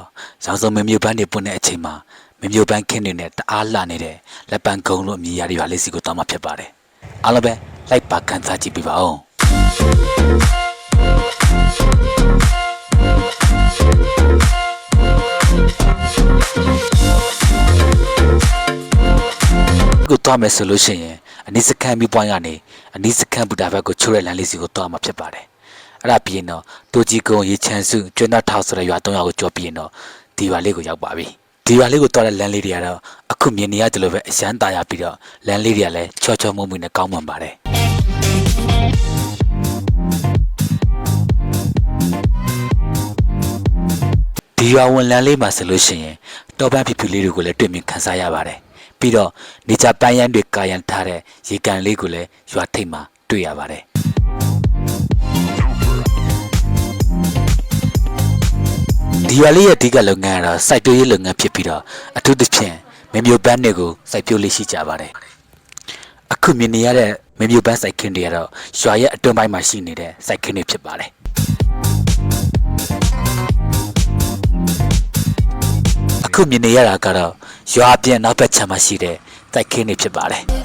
ပြီးမှတော့ရောင်စုံမမျိုးပန်းတွေပွင့်တဲ့အချိန်မှာမမျိုးပန်းခင်းတွေနဲ့တအားလှနေတဲ့လက်ပံကုံလို့အမည်ရတဲ့ရွာလေးစီကိုတောင်းမှဖြစ်ပါတယ်အားလုံးပဲလိုက်ပါကန်စားကြည့်ပြပါဦးကိုသွားမယ်ဆိုလို့ရှိရင်အနိစခန်းပြီးပွိုင်းကနေအနိစခန်းဘူတာဘက်ကိုချိုးတဲ့လမ်းလေးစီကိုသွားမှာဖြစ်ပါတယ်။ အဲ့ဒါပြီးရင်တော့တိုဂျီကုံရေချန်စုကျွန်းသားထောက်ဆိုတဲ့ရွာ၃ရွာကိုကြော်ပြီးရင်တော့ဒီရွာလေးကိုရောက်ပါပြီဒီရွာလေးကိုသွားတဲ့လမ်းလေးတွေကတော့အခုမြင်နေရတယ်လို့ပဲအရန်ตาရပြီးတော့လမ်းလေးတွေကလည်းချောချောမုံမုံနဲ့ကောင်းမှန်ပါတယ်ဒီရွာဝန်လမ်းလေးမှာဆိုလို့ရှိရင်တော်ပန်းဖြူဖြူလေးတွေကိုလည်းတွေ့မြင်ခန်းစားရပါတယ်ပြီးတော့နေချာပန်းရန်တွေကာရန်ထားတဲ့ရေကန်လေးကိုလည်းရွာထိပ်မှာတွေ့ရပါတယ် ဒီရွာလေးရဲ့အဓိကလုပ်ငန်းကတော့စိုက်ပျိုးရေးလုပ်ငန်းဖြစ်ပြီးတော့အထူးသဖြင့်မမျိုးပန်းတွေကိုစိုက်ပျိုးလေးရှိကြပါတယ်။အခုမြင်နေရတဲ့မမျိုးပန်းစိုက်ခင်းတွေကတော့ရွာရဲ့အတွင်းပိုင်းမှာရှိနေတဲ့စိုက်ခင်းတွေဖြစ်ပါတယ်။အခုမြင်နေရတာကတော့ရွာပြင်နောက်ဘက်ခြမ်းမှာရှိတဲ့တိုက်ခင်းတွေဖြစ်ပါတယ်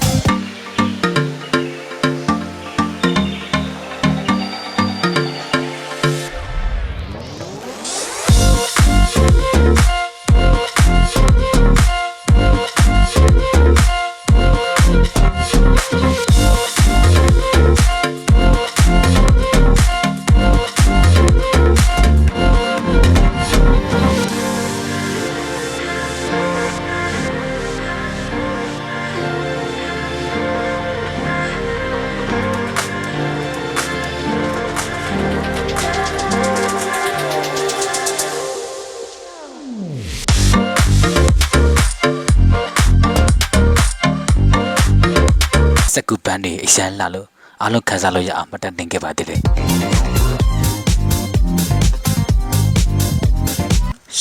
စက်ကူပန်းတွေအရန်လာလို့အားလုံးခံစားလို့ရအောင်မတ်တန်တင်ခဲ့ပါသေးတယ်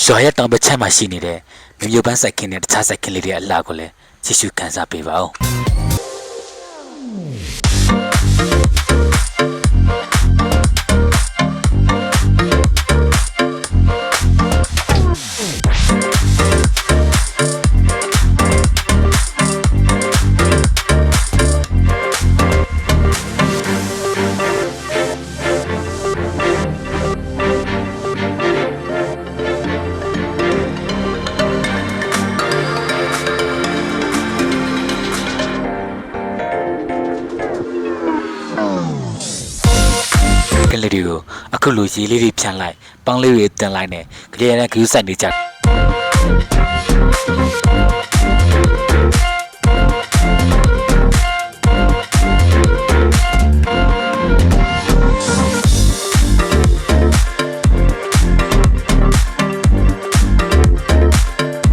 ရွာရဲ့တောင်ဘက်ခြမ်းမှာရှိနေတဲ့မြို့မြို့ပန်းစိုက်ခင်းနဲ့တခြားစိုက်ခင်းလေးတွေအလှကိုလည်းကြည့်ရှုခံစားပေးပါဦး ကလေးတွေကိုအခုလိုရေလေးတွေဖြန်းလိုက်ပေါင်းလေးတွေတင်လိုက်နဲ့ကြရတဲ့ဂရုစိုက်နေကြ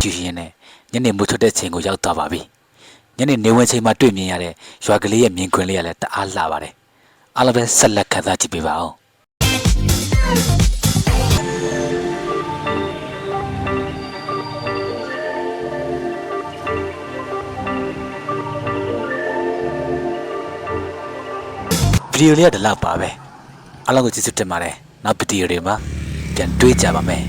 ကြည့်ရင်နဲ့ညနေမိုးထွက်တဲ့ချိန်ကိုရောက်သွားပါပြီညနေနေဝင်ချိန်မှာတွေ့မြင်ရတဲ့ရွာကလေးရဲ့မြင်ကွင်းလေးကလည်းတအားလှပါတယ် အားလုံးပဲဆက်လက်ခံစားကြည့်ပေးပါဦးဗီဒီယိုလေးကဒီလောက်ပါပဲအားလုံးကိုကျေးဇူးတင်ပါတယ်နောက်ဗီဒီယိုတွေမှာပြန်တွေ့ကြပါမယ်